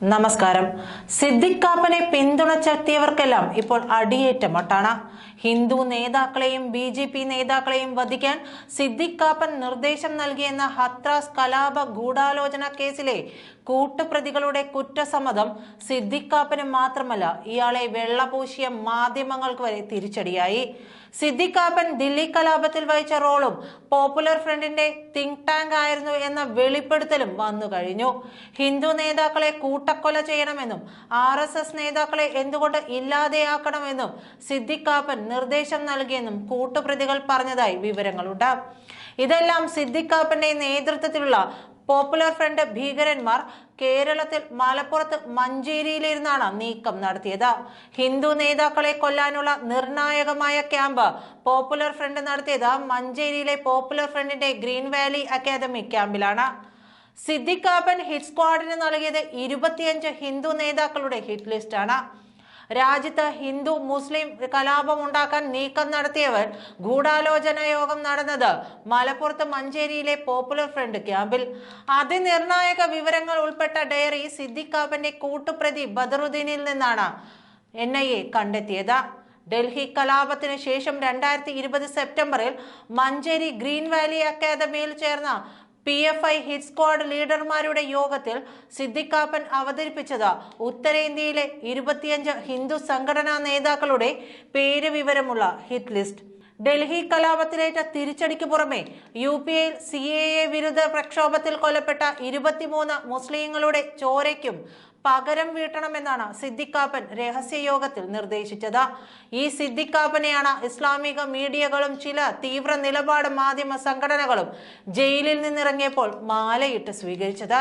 നമസ്കാരം. സിദ്ദിഖ് കാപ്പനെ പിന്തുണച്ചെത്തിയവർക്കെല്ലാം ഇപ്പോൾ അടിയേറ്റ മട്ടാണ് ഹിന്ദു നേതാക്കളെയും ബി ജെ പി നേതാക്കളെയും വധിക്കാൻ സിദ്ദിഖ് കാപ്പൻ നിർദ്ദേശം നൽകിയെന്ന ഹത്രാസ് കലാപ ഗൂഢാലോചന കേസിലെ കൂട്ടുപ്രതികളുടെ കുറ്റസമ്മതം സിദ്ദിഖാപ്പിന് മാത്രമല്ല ഇയാളെ വെള്ളപൂശിയ മാധ്യമങ്ങൾക്ക് വരെ തിരിച്ചടിയായി. സിദ്ദിഖാപ്പൻ ദില്ലി കലാപത്തിൽ വഹിച്ച റോളും പോപ്പുലർ ഫ്രണ്ടിന്റെ തിങ്ക് ടാങ്ക് ആയിരുന്നു എന്ന വെളിപ്പെടുത്തലും വന്നു കഴിഞ്ഞു. ഹിന്ദു നേതാക്കളെ കൂട്ടക്കൊല ചെയ്യണമെന്നും ആർ എസ് എസ് നേതാക്കളെ എന്തുകൊണ്ട് ഇല്ലാതെയാക്കണമെന്നും സിദ്ദിഖാപ്പൻ നിർദ്ദേശം നൽകിയെന്നും കൂട്ടുപ്രതികൾ പറഞ്ഞതായി വിവരങ്ങളുണ്ട്. ഇതെല്ലാം സിദ്ദിഖാപ്പന്റെ നേതൃത്വത്തിലുള്ള പോപ്പുലർ ഫ്രണ്ട് ഭീകരന്മാർ കേരളത്തിൽ മലപ്പുറത്ത് മഞ്ചേരിയിലിരുന്നാണ് നീക്കം നടത്തിയത്. ഹിന്ദു നേതാക്കളെ കൊല്ലാനുള്ള നിർണായകമായ ക്യാമ്പ് പോപ്പുലർ ഫ്രണ്ട് നടത്തിയത് മഞ്ചേരിയിലെ പോപ്പുലർ ഫ്രണ്ടിന്റെ ഗ്രീൻ വാലി അക്കാദമി ക്യാമ്പിലാണ്. സിദ്ദിഖാബൻ ഹിറ്റ് സ്ക്വാഡിന് നൽകിയത് ഇരുപത്തിയഞ്ച് ഹിന്ദു നേതാക്കളുടെ ഹിറ്റ് ലിസ്റ്റാണ്. രാജ്യത്ത് ഹിന്ദു മുസ്ലിം കലാപം ഉണ്ടാക്കാൻ നീക്കം നടത്തിയവർ ഗൂഢാലോചന യോഗം നടന്നത് മലപ്പുറത്ത് മഞ്ചേരിയിലെ പോപ്പുലർ ഫ്രണ്ട് ക്യാമ്പിൽ. അതിനിർണായക വിവരങ്ങൾ ഉൾപ്പെട്ട ഡയറി സിദ്ദിഖാബിന്റെ കൂട്ടുപ്രതി ബദറുദ്ദീനിൽ നിന്നാണ് എൻ ഐ എ കണ്ടെത്തിയത്. ഡൽഹി കലാപത്തിന് ശേഷം രണ്ടായിരത്തി ഇരുപത് സെപ്റ്റംബറിൽ മഞ്ചേരി ഗ്രീൻ വാലി അക്കാദമിയിൽ ചേർന്ന P F I hit squad ലീഡർമാരുടെ യോഗത്തിൽ സിദ്ദിഖാപ്പൻ അവതരിപ്പിച്ചത് ഉത്തരേന്ത്യയിലെ ഇരുപത്തിയഞ്ച് ഹിന്ദു സംഘടനാ നേതാക്കളുടെ പേര് വിവരമുള്ള ഹിറ്റ് ലിസ്റ്റ്. ഡൽഹി കലാപത്തിലേറ്റ തിരിച്ചടിക്ക് പുറമെ യു പി എയിൽ സി എ എ വിരുദ്ധ പ്രക്ഷോഭത്തിൽ കൊല്ലപ്പെട്ട ഇരുപത്തിമൂന്ന് മുസ്ലിങ്ങളുടെ ചോരയ്ക്കും പകരം വീട്ടണമെന്നാണ് സിദ്ദിഖാപ്പൻ രഹസ്യയോഗത്തിൽ നിർദ്ദേശിച്ചത്. ഈ സിദ്ദിഖാപ്പനെയാണ് ഇസ്ലാമിക മീഡിയകളും ചില തീവ്ര നിലപാട് മാധ്യമ സംഘടനകളും ജയിലിൽ നിന്നിറങ്ങിയപ്പോൾ മാലയിട്ട് സ്വീകരിച്ചത്.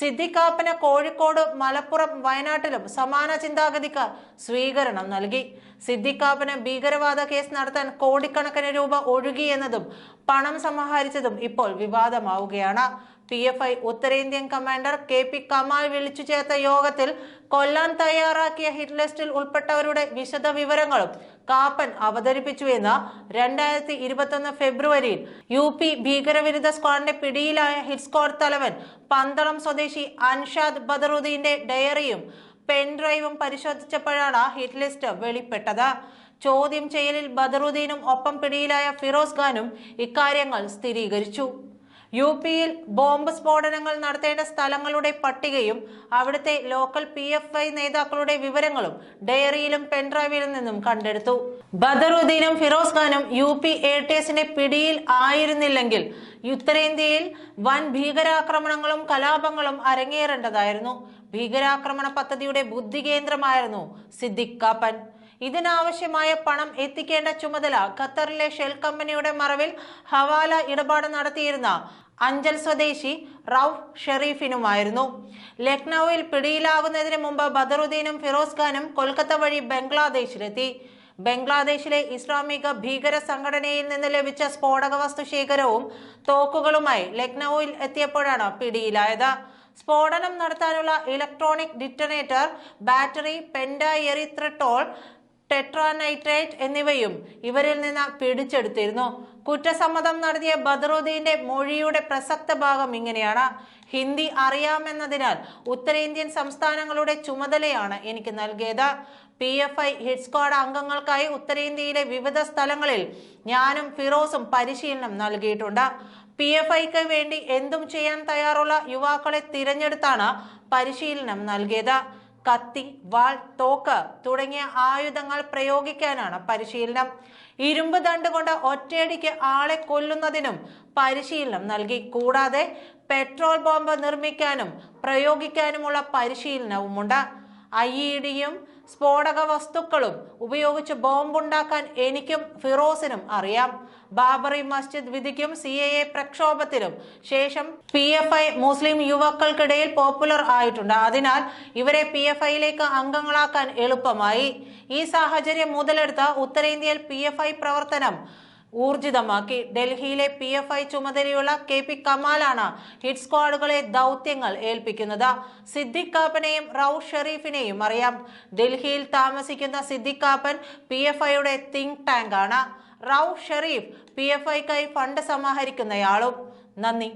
സിദ്ദിഖാപ്പന് കോഴിക്കോട് മലപ്പുറം വയനാട്ടിലും സമാന ചിന്താഗതിക്ക് സ്വീകരണം നൽകി. സിദ്ദിഖാപ്പന് ഭീകരവാദ കേസ് നടത്താൻ കോടിക്കണക്കിന് രൂപ ഒഴുകിയെന്നതും പണം സമാഹരിച്ചതും ഇപ്പോൾ വിവാദമാവുകയാണ്. പി എഫ് ഐ ഉത്തരേന്ത്യൻ കമാൻഡർ കെ പി കമാൽ വിളിച്ചു ചേർത്ത യോഗത്തിൽ കൊല്ലാൻ തയ്യാറാക്കിയ ഹിറ്റ് ലിസ്റ്റിൽ ഉൾപ്പെട്ടവരുടെ വിശദ വിവരങ്ങളും കാപ്പൻ അവതരിപ്പിച്ചുവെന്ന് രണ്ടായിരത്തി ഇരുപത്തൊന്ന് ഫെബ്രുവരിയിൽ യു പി ഭീകരവിരുദ്ധ സ്ക്വാഡിന്റെ പിടിയിലായ ഹിറ്റ് സ്ക്വാഡ് തലവൻ പന്തളം സ്വദേശി അൻഷാദ് ബദറുദ്ദീന്റെ ഡയറിയും പെൻഡ്രൈവും പരിശോധിച്ചപ്പോഴാണ് ഹിറ്റ് ലിസ്റ്റ് വെളിപ്പെട്ടത്. ചോദ്യം ചെയ്യലിൽ ബദറുദ്ദീനും ഒപ്പം പിടിയിലായ ഫിറോസ് ഖാനും ഇക്കാര്യങ്ങൾ സ്ഥിരീകരിച്ചു. യു പിയിൽ ബോംബ് സ്ഫോടനങ്ങൾ നടത്തേണ്ട സ്ഥലങ്ങളുടെ പട്ടികയും അവിടുത്തെ ലോക്കൽ പി എഫ് ഐ നേതാക്കളുടെ വിവരങ്ങളും ഡയറിയിലും പെൻഡ്രൈവിലും നിന്നും കണ്ടെടുത്തു. ബദറുദ്ദീനും ഫിറോസ് ഖാനും യു പി എ ടി എസിന്റെ പിടിയിൽ ആയിരുന്നില്ലെങ്കിൽ ഉത്തരേന്ത്യയിൽ വൻ ഭീകരാക്രമണങ്ങളും കലാപങ്ങളും അരങ്ങേറേണ്ടതായിരുന്നു. ഭീകരാക്രമണ പദ്ധതിയുടെ ബുദ്ധികേന്ദ്രമായിരുന്നു സിദ്ദിഖ് കാപ്പൻ. ഇതിനാവശ്യമായ പണം എത്തിക്കേണ്ട ചുമതല ഖത്തറിലെ ഷെൽ കമ്പനിയുടെ മറവിൽ ഹവാല ഇടപാട് നടത്തിയിരുന്ന അഞ്ചൽ സ്വദേശി റൌഫ് ഷെറീഫിനുമായിരുന്നു ലക്നൌവിൽ പിടിയിലാകുന്നതിന് മുമ്പ് ബദറുദ്ദീനും ഫിറോസ് ഖാനും കൊൽക്കത്ത വഴി ബംഗ്ലാദേശിലെത്തി. ബംഗ്ലാദേശിലെ ഇസ്ലാമിക ഭീകര സംഘടനയിൽ നിന്ന് ലഭിച്ച സ്ഫോടക വസ്തു ശേഖരവും തോക്കുകളുമായി ലക്നൌവിൽ എത്തിയപ്പോഴാണ് പിടിയിലായത്. സ്ഫോടനം നടത്താനുള്ള electronic detonator battery pentaerythritol tetranitrate എന്നിവയും ഇവരിൽ നിന്ന് പിടിച്ചെടുത്തിരുന്നു. കുറ്റസമ്മതം നടത്തിയ ബദറുദ്ദീന്റെ മൊഴിയുടെ പ്രസക്ത ഭാഗം ഇങ്ങനെയാണ്. ഹിന്ദി അറിയാമെന്നതിനാൽ ഉത്തരേന്ത്യൻ സംസ്ഥാനങ്ങളുടെ ചുമതലയാണ് എനിക്ക് നൽകിയത്. P F I hit squad അംഗങ്ങൾക്കായി ഉത്തരേന്ത്യയിലെ വിവിധ സ്ഥലങ്ങളിൽ ഞാനും ഫിറോസും പരിശീലനം നൽകിയിട്ടുണ്ട്. പി എഫ് ഐക്ക് വേണ്ടി എന്തും ചെയ്യാൻ തയ്യാറുള്ള യുവാക്കളെ തിരഞ്ഞെടുത്താണ് പരിശീലനം നൽകിയത്. കത്തി വാൾ തോക്ക് തുടങ്ങിയ ആയുധങ്ങൾ പ്രയോഗിക്കാനാണ് പരിശീലനം. ഇരുമ്പ് ദണ്ട് കൊണ്ട് ഒറ്റയടിക്ക് ആളെ കൊല്ലുന്നതിനും പരിശീലനം നൽകി. കൂടാതെ പെട്രോൾ ബോംബ് നിർമ്മിക്കാനും പ്രയോഗിക്കാനുമുള്ള പരിശീലനവുമുണ്ട്. ഐ ഇ ഡിയും സ്ഫോടക വസ്തുക്കളും ഉപയോഗിച്ച് ബോംബുണ്ടാക്കാൻ എനിക്കും ഫിറോസിനും അറിയാം. ബാബറി മസ്ജിദ് വിധിക്കും സി എ എ പ്രക്ഷോഭത്തിലും ശേഷം പി എഫ് ഐ മുസ്ലിം യുവാക്കൾക്കിടയിൽ പോപ്പുലർ ആയിട്ടുണ്ട്. അതിനാൽ ഇവരെ പി എഫ് ഐയിലേക്ക് അംഗങ്ങളാക്കാൻ എളുപ്പമായി. ഈ സാഹചര്യം മുതലെടുത്ത ഉത്തരേന്ത്യയിൽ പി എഫ് ഐ പ്രവർത്തനം ഊർജിതമാക്കി. ഡൽഹിയിലെ പി എഫ് ഐ ചുമതലയുള്ള കെ പി കമാലാണ് ഹിറ്റ് സ്ക്വാഡുകളെ ദൗത്യങ്ങൾ ഏൽപ്പിക്കുന്നത്. സിദ്ദിഖ് കാപ്പനെയും റൌഫ് ഷെറീഫിനെയും അറിയാം. ഡൽഹിയിൽ താമസിക്കുന്ന സിദ്ദിഖ് കാപ്പൻ പി എഫ് ഐയുടെ തിങ്ക് ടാങ്ക് ആണ് റൌഫ് ഷെറീഫ് പി എഫ് ഐക്കായി ഫണ്ട് സമാഹരിക്കുന്നയാളും. നന്ദി.